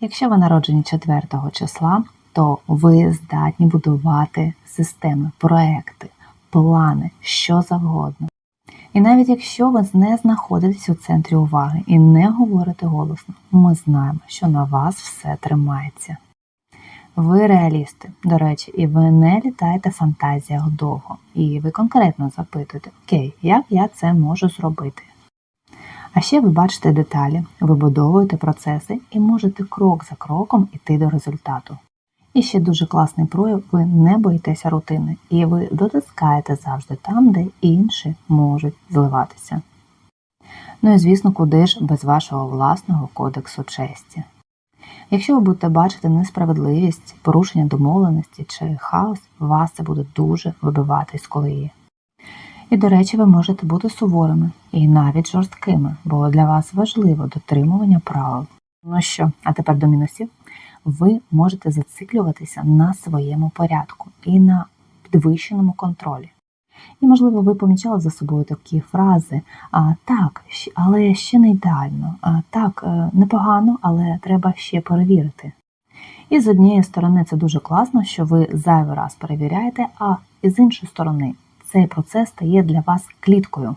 Якщо ви народжені 4 числа, то ви здатні будувати системи, проекти, плани, що завгодно. І навіть якщо ви не знаходитесь у центрі уваги і не говорите голосно, ми знаємо, що на вас все тримається. Ви реалісти, до речі, і ви не літаєте в фантазіях довго. І ви конкретно запитуєте, окей, як я це можу зробити? А ще ви бачите деталі, вибудовуєте процеси і можете крок за кроком іти до результату. І ще дуже класний прояв, ви не боїтеся рутини, і ви дотискаєте завжди там, де інші можуть зливатися. Ну і звісно, куди ж без вашого власного кодексу честі. Якщо ви будете бачити несправедливість, порушення домовленості чи хаос, вас це буде дуже вибивати з колеї. І, до речі, ви можете бути суворими і навіть жорсткими, бо для вас важливо дотримування правил. Ну що, а тепер до мінусів. Ви можете зациклюватися на своєму порядку і на підвищеному контролі. І, можливо, ви помічали за собою такі фрази а, так, але ще не ідеально, а, так, е, непогано, але треба ще перевірити. І з однієї сторони це дуже класно, що ви зайвий раз перевіряєте, а з іншої сторони цей процес стає для вас кліткою.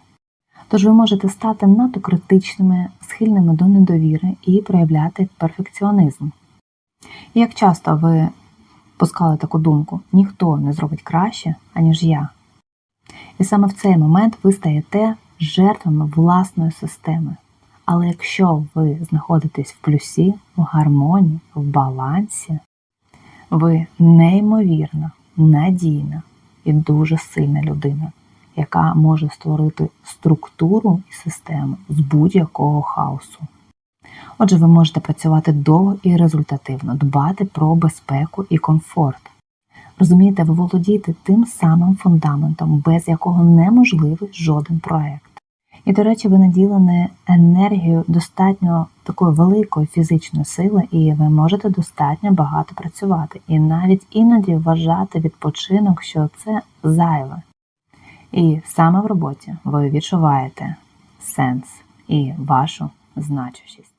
Тож ви можете стати надто критичними, схильними до недовіри і проявляти перфекціонізм. І як часто ви пускали таку думку, ніхто не зробить краще, аніж я. І саме в цей момент ви стаєте жертвами власної системи. Але якщо ви знаходитесь в плюсі, в гармонії, в балансі, ви неймовірна, надійна і дуже сильна людина, яка може створити структуру і систему з будь-якого хаосу. Отже, ви можете працювати довго і результативно, дбати про безпеку і комфорт. Розумієте, ви володієте тим самим фундаментом, без якого неможливий жоден проект. І, до речі, ви наділені енергією достатньо такої великої фізичної сили, і ви можете достатньо багато працювати, і навіть іноді вважати відпочинок, що це зайве. І саме в роботі ви відчуваєте сенс і вашу значущість.